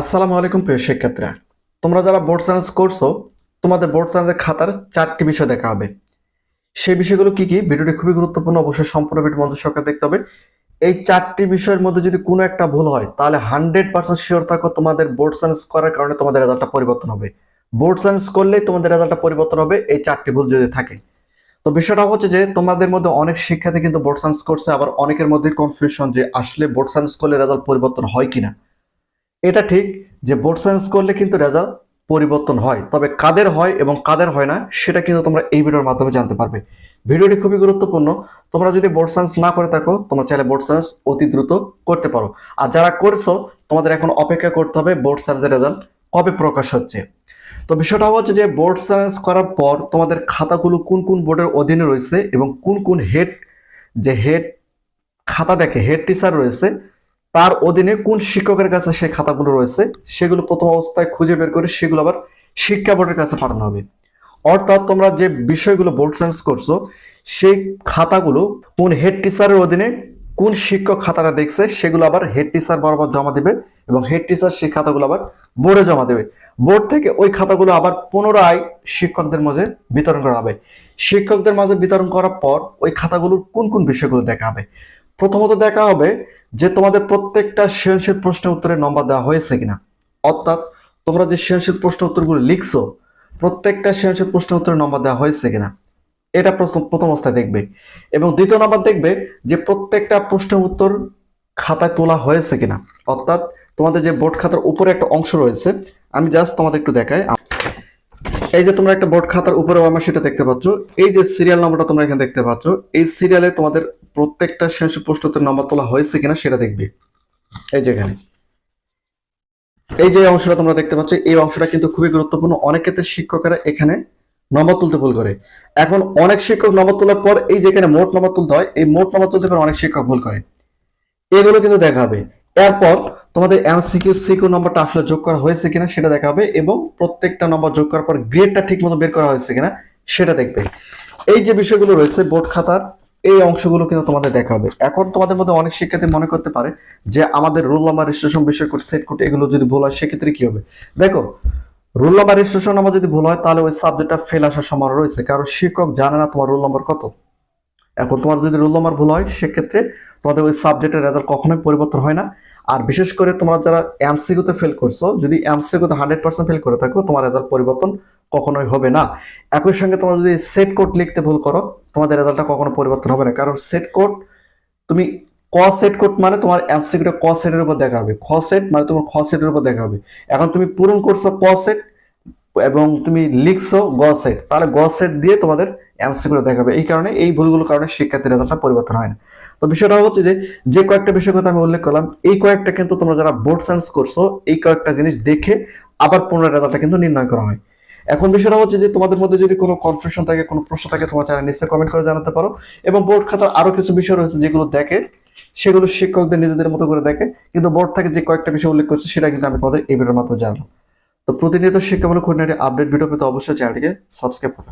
আসসালামু আলাইকুম প্রিয় শিক্ষার্থীরা। তোমরা যারা বোর্ড সায়েন্স করছ, তোমাদের বোর্ড সায়েন্সের খাতার চারটি বিষয় দেখা হবে। সেই বিষয়গুলো কি কি? ভিডিওটি খুবই গুরুত্বপূর্ণ, অবশ্যই সম্পূর্ণ ভিডিও মঞ্চ সরকার দেখতে হবে। এই চারটি বিষয়ের মধ্যে যদি কোনো একটা ভুল হয়, তাহলে হান্ড্রেড পার্সেন্ট শিওর থাকো তোমাদের বোর্ড সায়েন্স করার কারণে তোমাদের রেজাল্টটা পরিবর্তন হবে। বোর্ড সায়েন্স করলেই তোমাদের রেজাল্টটা পরিবর্তন হবে, এই চারটি ভুল যদি থাকে। তো বিষয়টা হচ্ছে যে, তোমাদের মধ্যে অনেক শিক্ষার্থী কিন্তু বোর্ড সায়েন্স করছে, আবার অনেকের মধ্যে কনফিউশন যে, আসলে বোর্ড সায়েন্স করলে রেজাল্ট পরিবর্তন হয় কিনা? এটা ঠিক যে বোর্ড সায়েন্স করলে কিন্তু রেজাল্ট পরিবর্তন হয়, তবে কাদের হয় এবং কাদের হয় না সেটা কিন্তু তোমরা এই ভিডিওর মাধ্যমে জানতে পারবে। ভিডিওটি খুবই গুরুত্বপূর্ণ। তোমরা যদি বোর্ড সায়েন্স না করে থাকো, তোমরা চাইলে বোর্ড সায়েন্স অতি দ্রুত করতে পারো। আর যারা করছ, তোমাদের এখন অপেক্ষা করতে হবে বোর্ড সায়েন্সের রেজাল্ট কবে প্রকাশ হচ্ছে। তো বিষয়টা হচ্ছে যে বোর্ড সায়েন্স করার পর তোমাদের খাতাগুলো কোন কোন বোর্ডের অধীনে রয়েছে এবং কোন কোন হেড যে হেড খাতা দেখে হেড টিচার রয়েছে তার অধীনে কোন শিক্ষকের কাছে সেই খাতাগুলো রয়েছে, সেগুলো প্রথম অবস্থায় খুঁজে বের করে সেগুলো আবার শিক্ষা বোর্ডের কাছে পাঠানো হবে। অর্থাৎ তোমরা যে বিষয়গুলো বোর্ড সায়েন্স করছ, সেই খাতাগুলো কোন হেড টিচারের অধীনে কোন শিক্ষক খাতাটা দেখছে, সেগুলো আবার হেড টিচার বরাবর জমা দেবে এবং হেড টিচার সেই খাতাগুলো আবার বোর্ডে জমা দেবে। বোর্ড থেকে ওই খাতাগুলো আবার পুনরায় শিক্ষকদের মাঝে বিতরণ করা হবে। শিক্ষকদের মাঝে বিতরণ করার পর ওই খাতাগুলোর কোন কোন বিষয়গুলো দেখা হবে? প্রথমত দেখা হবে যে তোমাদের প্রত্যেকটা সৃজনশীল প্রশ্ন উত্তরে নম্বর দেওয়া হয়েছে কিনা? অর্থাৎ তোমরা যে সৃজনশীল প্রশ্ন উত্তরগুলো লিখছো, প্রত্যেকটা সৃজনশীল প্রশ্ন উত্তরের নম্বর দেওয়া হয়েছে কিনা? এটা প্রথম প্রথম অবস্থায় দেখবে। এবং দ্বিতীয় নম্বর দেখবে যে প্রত্যেকটা প্রশ্নের উত্তর খাতায় তোলা হয়েছে কিনা। অর্থাৎ তোমাদের যে বোর্ড খাতার উপরে একটা অংশ রয়েছে, আমি জাস্ট তোমাদের একটু দেখাই। এই যে তোমরা একটা বোর্ড খাতার উপরে আমার সেটা দেখতে পাচ্ছ। এই যে সিরিয়াল নম্বরটা তোমরা এখানে দেখতে পাচ্ছ, এই সিরিয়ালে তোমাদের প্রত্যেকটা শেষ প্রশ্নোত্তর নম্বর তোলা হয়েছে কিনা সেটা দেখবে। এই যে এখানে। এই যে অংশটা তোমরা দেখতে পাচ্ছ, এই অংশটা কিন্তু খুবই গুরুত্বপূর্ণ। অনেক ক্ষেত্রে শিক্ষকেরা এখানে নম্বর তুলতে ভুল করে। এখন অনেক শিক্ষক নম্বর তোলার পর এই যে এখানে মোট নম্বর তুলতে হয়, এই মোট নম্বর তুলতে পারে অনেক শিক্ষক ভুল করে। এগুলো কিন্তু দেখাবে এরপর তোমাদের এমসিকিউ সিকিউ নম্বরটা আসলে যোগ করা হয়েছে কিনা সেটা দেখাবে এবং প্রত্যেকটা নম্বর যোগ করার পর গ্রেডটা ঠিক মতো বের করা হয়েছে কিনা সেটা দেখবে। এই যে বিষয়গুলো রয়েছে, বোর্ড খাতার এই অংশগুলো কিন্তু তোমাদের দেখা হবে। এখন তোমাদের মধ্যে অনেক শিক্ষার্থী মনে করতে পারে যে আমাদের রোল নাম্বার রেজিস্ট্রেশন বিষয় কোড সেট কোড এগুলো যদি ভুল হয়, সেক্ষেত্রে কি হবে? দেখো, রোল নাম্বার রেজিস্ট্রেশন নাম্বার যদি ভুল হয়, তাহলে ওই সাবজেক্টটা ফেল আসার সম্ভাবনা রয়েছে। কারণ শিক্ষক জানে না তোমার রোল নাম্বার কত। এখন তোমার যদি রোল নাম্বার ভুল হয়, সেক্ষেত্রে তোমাদের ওই সাবজেক্টের রেজাল্ট কখনোই পরিবর্তন হয় না। আর বিশেষ করে তোমরা যারা এমসিকিউতে ফেল করছ, যদি এমসিকিউতে হান্ড্রেড পার্সেন্ট ফেল করে থাকো, তোমার রেজাল্ট পরিবর্তন কখনোই হবে না। একই সঙ্গে তোমরা যদি সেট কোড লিখতে ভুল করো, তোমাদের রেজাল্টটা কখনো পরিবর্তন হবে না। কারণ সেট কোড তুমি ক সেট কোড মানে তোমার এমসিকিউটা ক সেটের উপর দেখা হবে। খ সেট মানে তোমার খ সেটের উপর দেখা হবে। এখন তুমি পূরণ করছ ক সেট এবং তুমি লিখছো গ সেট তাহলে গ সেট দিয়ে তোমাদের এমসিকিউটা দেখাবে এই কারণে, এই ভুলগুলোর কারণে শিক্ষার্থীর রেজাল্টটা পরিবর্তন হয় না। তো বিষয়টা হচ্ছে যে যে কয়েকটা বিষয় কথা আমি উল্লেখ করলাম, এই কয়েকটা কিন্তু তোমরা যারা বোর্ড সায়েন্স করছ, এই কয়েকটা জিনিস দেখে আবার পুনরায় রেজাল্টটা কিন্তু নির্ণয় করা হয়। এখন বিষয়টা হচ্ছে যে তোমাদের মধ্যে যদি কোনো কনফিউশন থাকে, কোনো প্রশ্ন থাকে, তোমার চ্যানেল নিশ্চয়ই কমেন্ট করে জানাতে পারো। এবং বোর্ড খাতার আরও কিছু বিষয় রয়েছে যেগুলো দেখে, সেগুলো শিক্ষকদের নিজেদের মতো করে দেখে, কিন্তু বোর্ড থেকে যে কয়েকটা বিষয় উল্লেখ করছে, সেটা কিন্তু আমি তোমাদের এই ভিডিওর মাধ্যমে জানলাম তো প্রতিনিয়ত শিক্ষামূলক খুঁটিনাটি আপডেট ভিডিও পেতে অবশ্যই চ্যানেলটিকে সাবস্ক্রাইব করো